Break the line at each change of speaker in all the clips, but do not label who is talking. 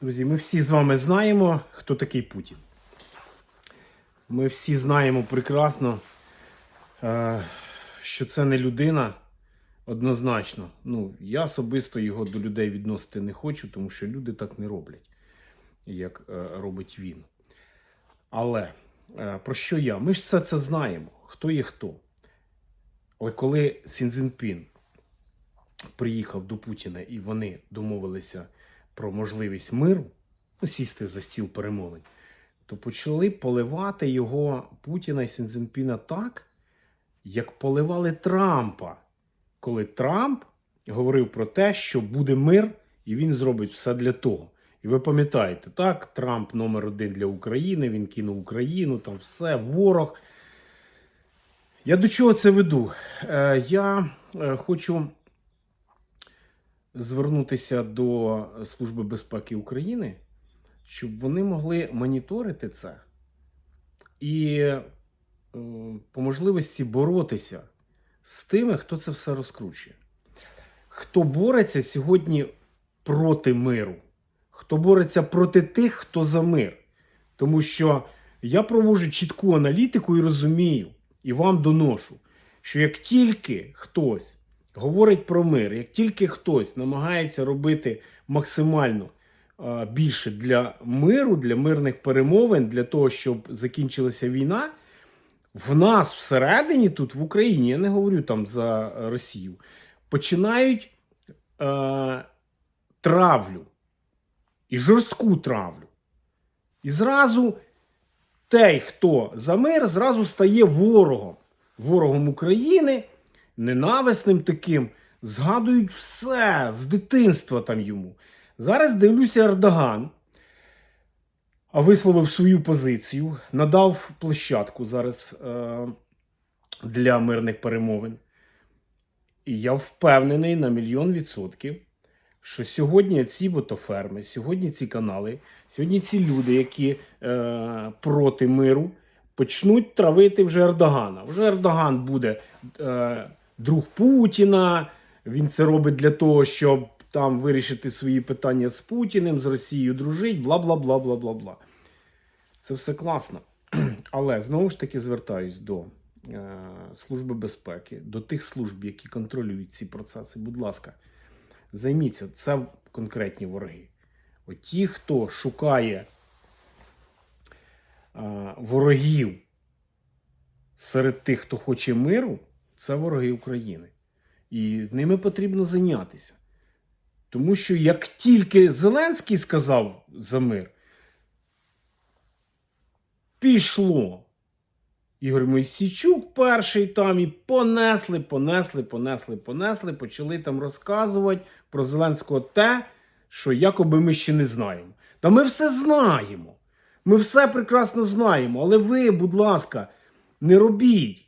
Друзі, ми всі з вами знаємо, хто такий Путін. Ми всі знаємо прекрасно, е, що це не людина однозначно. Ну, я особисто його до людей відносити не хочу, тому що люди так не роблять, як е, робить він. Але е, про що я? Ми ж все це знаємо, хто є хто. Але коли Сінзінпін приїхав до Путіна і вони домовилися про можливість миру, ну, сісти за стіл перемовин, то почали поливати його Путіна і Сінзінпіна так, як поливали Трампа, коли Трамп говорив про те, що буде мир, і він зробить все для того. І ви пам'ятаєте, так, Трамп номер один для України, він кинув Україну, там все, ворог. Я до чого це веду? Е, я е, хочу звернутися до Служби безпеки України, щоб вони могли моніторити це і е, по можливості боротися з тими, хто це все розкручує. Хто бореться сьогодні проти миру, хто бореться проти тих, хто за мир. Тому що я проводжу чітку аналітику і розумію, і вам доношу, що як тільки хтось говорить про мир, як тільки хтось намагається робити максимально е, більше для миру, для мирних перемовин, для того, щоб закінчилася війна, в нас всередині, тут в Україні, я не говорю там за Росію, починають е, травлю і жорстку травлю. І зразу той, хто за мир, зразу стає ворогом. Ворогом України, ненависним таким. Згадують все з дитинства там йому. Зараз дивлюся, Ердоган висловив свою позицію, надав площадку зараз е, для мирних перемовин. І я впевнений на мільйон відсотків, що сьогодні ці ботоферми, сьогодні ці канали, сьогодні ці люди, які е, проти миру, почнуть травити вже Ердогана. Вже Ердоган буде е, друг Путіна. Він це робить для того, щоб там вирішити свої питання з Путіним, з Росією дружить, бла бла бла бла бла бла. Це все класно. Але знову ж таки звертаюсь до е, Служби безпеки, до тих служб, які контролюють ці процеси. Будь ласка, займіться, це конкретні вороги. От ті, хто шукає е, ворогів серед тих, хто хоче миру, це вороги України. І ними потрібно зайнятися. Тому що як тільки Зеленський сказав за мир, пішло. Ігор Мойсійчук перший там і понесли, понесли, понесли, понесли, почали там розказувати про Зеленського те, що якоби ми ще не знаємо. Та ми все знаємо. Ми все прекрасно знаємо. Але ви, будь ласка, не робіть.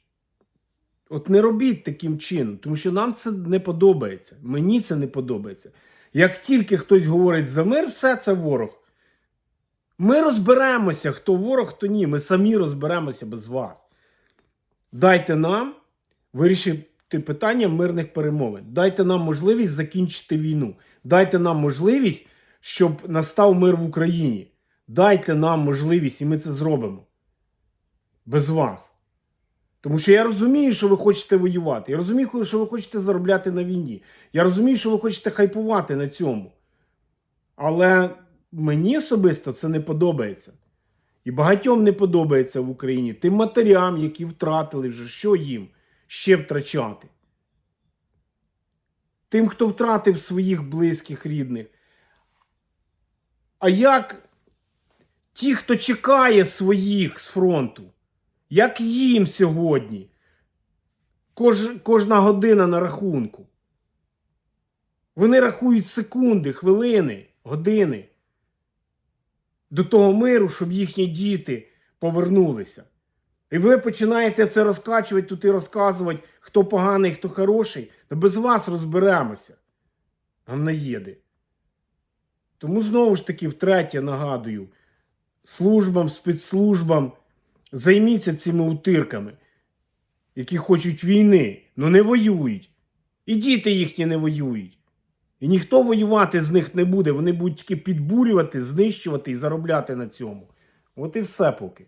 От не робіть таким чином, тому що нам це не подобається. Мені це не подобається. Як тільки хтось говорить за мир, все це ворог. Ми розберемося, хто ворог, хто ні. Ми самі розберемося без вас. Дайте нам вирішити питання мирних перемовин. Дайте нам можливість закінчити війну. Дайте нам можливість, щоб настав мир в Україні. Дайте нам можливість, і ми це зробимо. Без вас. Тому що я розумію, що ви хочете воювати. Я розумію, що ви хочете заробляти на війні. Я розумію, що ви хочете хайпувати на цьому. Але мені особисто це не подобається. І багатьом не подобається в Україні. Тим матерям, які втратили вже, що їм ще втрачати. Тим, хто втратив своїх близьких рідних. А як ті, хто чекає своїх з фронту? Як їм сьогодні? Кож, кожна година на рахунку. Вони рахують секунди, хвилини, години до того миру, щоб їхні діти повернулися. І ви починаєте це розкачувати тут і розказувати, хто поганий, хто хороший, та без вас розберемося. Гамнаєди. Тому знову ж таки, втретє нагадую, службам, спецслужбам. Займіться цими утирками, які хочуть війни, але не воюють. І діти їхні не воюють. І ніхто воювати з них не буде. Вони будуть тільки підбурювати, знищувати і заробляти на цьому. От і все поки.